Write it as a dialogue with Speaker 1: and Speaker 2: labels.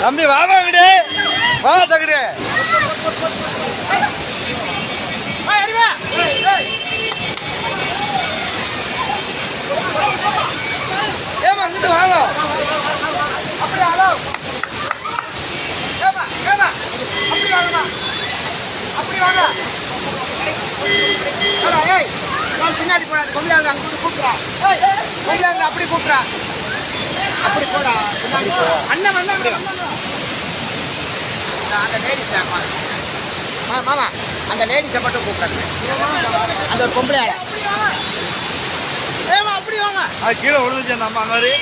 Speaker 1: தம்பி வா விடு வா தகுடு
Speaker 2: ஏமா இங்கிட்டு வாங்க. அப்படி ஹலோ ஏமா ஏமா அப்படி வாங்கம்மா. அப்படி வாங்க நான் பின்னாடி போடா கொம்பியாங்க அங்க கூட்டு கூப்பிடுறா. ஏய் அப்படி கூப்பிடுறா. அப்படி போடா போ. அண்ணன் அண்ணன் அந்த லேடிஸ் மா மாமா அந்த லேடிஸை மட்டும் கூப்பிடுறாங்க அந்த ஒரு பொம்பளை ஏமா அப்படி வாங்க.
Speaker 1: அது கீழே விழுந்துச்சு அந்த அம்மா மாதிரி